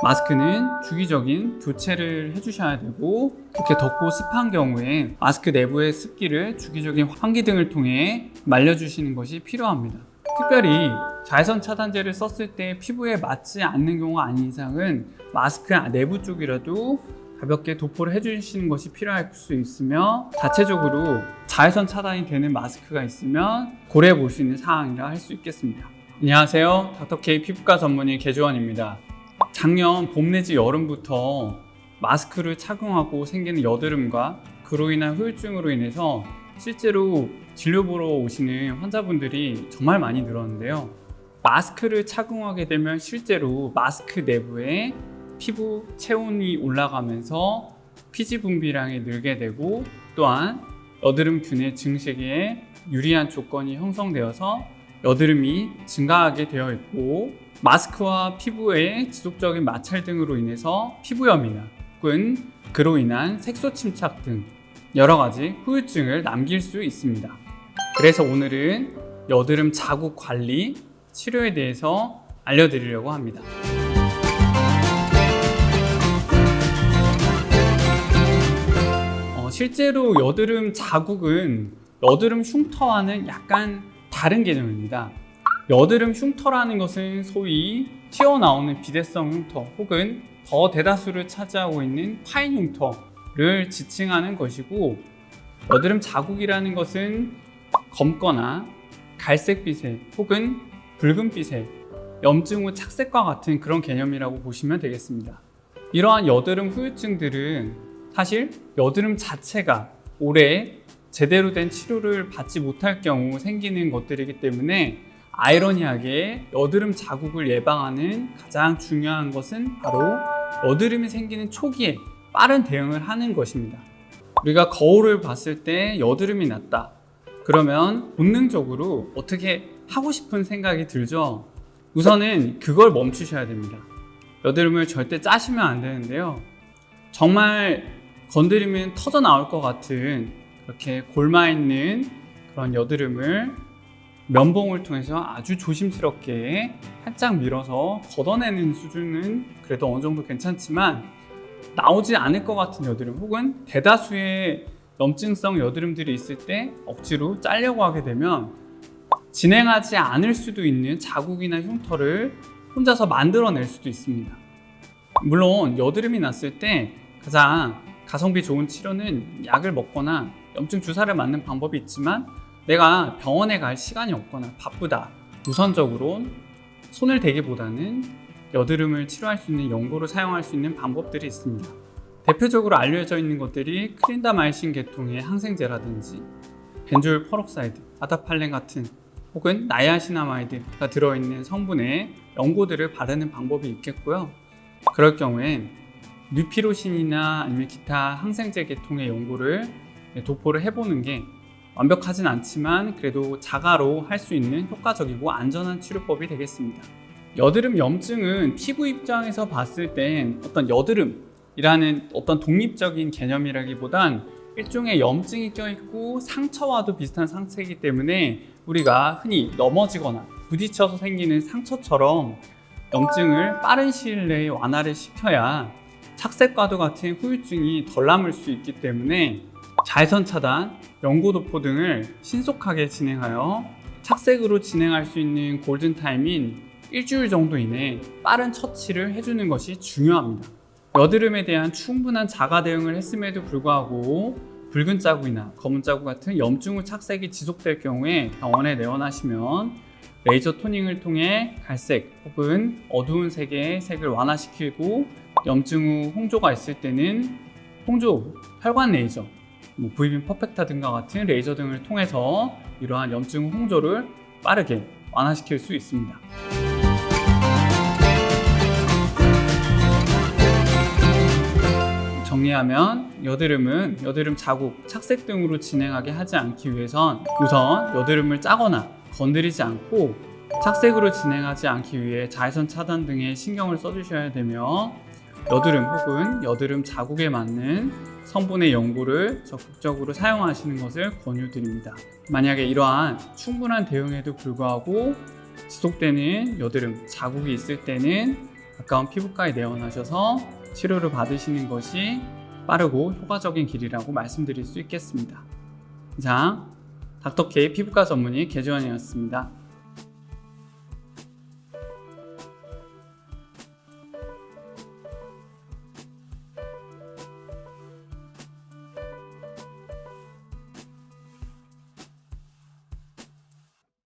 마스크는 주기적인 교체를 해주셔야 되고 이렇게 덥고 습한 경우에 마스크 내부의 습기를 주기적인 환기 등을 통해 말려주시는 것이 필요합니다. 특별히 자외선 차단제를 썼을 때 피부에 맞지 않는 경우가 아닌 이상은 마스크 내부 쪽이라도 가볍게 도포를 해주시는 것이 필요할 수 있으며 자체적으로 자외선 차단이 되는 마스크가 있으면 고려해 볼 수 있는 사항이라 할 수 있겠습니다. 안녕하세요. 닥터케이 피부과 전문의 개조원입니다. 작년 봄 내지 여름부터 마스크를 착용하고 생기는 여드름과 그로 인한 후유증으로 인해서 실제로 진료 보러 오시는 환자분들이 정말 많이 늘었는데요. 마스크를 착용하게 되면 실제로 마스크 내부에 피부 체온이 올라가면서 피지 분비량이 늘게 되고 또한 여드름균의 증식에 유리한 조건이 형성되어서 여드름이 증가하게 되어 있고 마스크와 피부의 지속적인 마찰 등으로 인해서 피부염이나 혹은 그로 인한 색소 침착 등 여러 가지 후유증을 남길 수 있습니다. 그래서 오늘은 여드름 자국 관리 치료에 대해서 알려드리려고 합니다. 어, 실제로 여드름 자국은 여드름 흉터와는 약간 다른 개념입니다. 여드름 흉터라는 것은 소위 튀어나오는 비대성 흉터 혹은 더 대다수를 차지하고 있는 파인 흉터를 지칭하는 것이고 여드름 자국이라는 것은 검거나 갈색빛의 혹은 붉은빛의 염증 후 착색과 같은 그런 개념이라고 보시면 되겠습니다. 이러한 여드름 후유증들은 사실 여드름 자체가 오래 제대로 된 치료를 받지 못할 경우 생기는 것들이기 때문에 아이러니하게 여드름 자국을 예방하는 가장 중요한 것은 바로 여드름이 생기는 초기에 빠른 대응을 하는 것입니다. 우리가 거울을 봤을 때 여드름이 났다. 그러면 본능적으로 어떻게 하고 싶은 생각이 들죠? 우선은 그걸 멈추셔야 됩니다. 여드름을 절대 짜시면 안 되는데요. 정말 건드리면 터져 나올 것 같은 그렇게 골마 있는 그런 여드름을 면봉을 통해서 아주 조심스럽게 살짝 밀어서 걷어내는 수준은 그래도 어느 정도 괜찮지만 나오지 않을 것 같은 여드름 혹은 대다수의 염증성 여드름들이 있을 때 억지로 짜려고 하게 되면 진행하지 않을 수도 있는 자국이나 흉터를 혼자서 만들어낼 수도 있습니다. 물론 여드름이 났을 때 가장 가성비 좋은 치료는 약을 먹거나 염증 주사를 맞는 방법이 있지만 내가 병원에 갈 시간이 없거나 바쁘다. 우선적으로 손을 대기보다는 여드름을 치료할 수 있는 연고를 사용할 수 있는 방법들이 있습니다. 대표적으로 알려져 있는 것들이 크린다마이신 계통의 항생제라든지 벤조일 퍼록사이드, 아다팔렌 같은 혹은 나야시나마이드가 들어있는 성분의 연고들을 바르는 방법이 있겠고요. 그럴 경우엔 뉴피로신이나 아니면 기타 항생제 계통의 연고를 도포를 해보는 게 완벽하진 않지만 그래도 자가로 할 수 있는 효과적이고 안전한 치료법이 되겠습니다. 여드름 염증은 피부 입장에서 봤을 땐 어떤 여드름이라는 어떤 독립적인 개념이라기보단 일종의 염증이 껴있고 상처와도 비슷한 상처이기 때문에 우리가 흔히 넘어지거나 부딪혀서 생기는 상처처럼 염증을 빠른 시일 내에 완화를 시켜야 착색과도 같은 후유증이 덜 남을 수 있기 때문에 자외선 차단, 연고 도포 등을 신속하게 진행하여 착색으로 진행할 수 있는 골든 타임인 일주일 정도 이내 빠른 처치를 해주는 것이 중요합니다. 여드름에 대한 충분한 자가 대응을 했음에도 불구하고 붉은 자국이나 검은 자국 같은 염증 후 착색이 지속될 경우에 병원에 내원하시면 레이저 토닝을 통해 갈색 혹은 어두운 색의 색을 완화시키고 염증 후 홍조가 있을 때는 홍조 혈관 레이저 뭐 V빔 퍼펙타 등과 같은 레이저 등을 통해서 이러한 염증 후 홍조를 빠르게 완화시킬 수 있습니다. 정리하면 여드름은 여드름 자국, 착색 등으로 진행하게 하지 않기 위해선 우선 여드름을 짜거나 건드리지 않고 착색으로 진행하지 않기 위해 자외선 차단 등에 신경을 써주셔야 되며 여드름 혹은 여드름 자국에 맞는 성분의 연고를 적극적으로 사용하시는 것을 권유드립니다. 만약에 이러한 충분한 대응에도 불구하고 지속되는 여드름 자국이 있을 때는 가까운 피부과에 내원하셔서 치료를 받으시는 것이 빠르고 효과적인 길이라고 말씀드릴 수 있겠습니다. 이상 닥터케이 피부과 전문의 개주원이었습니다.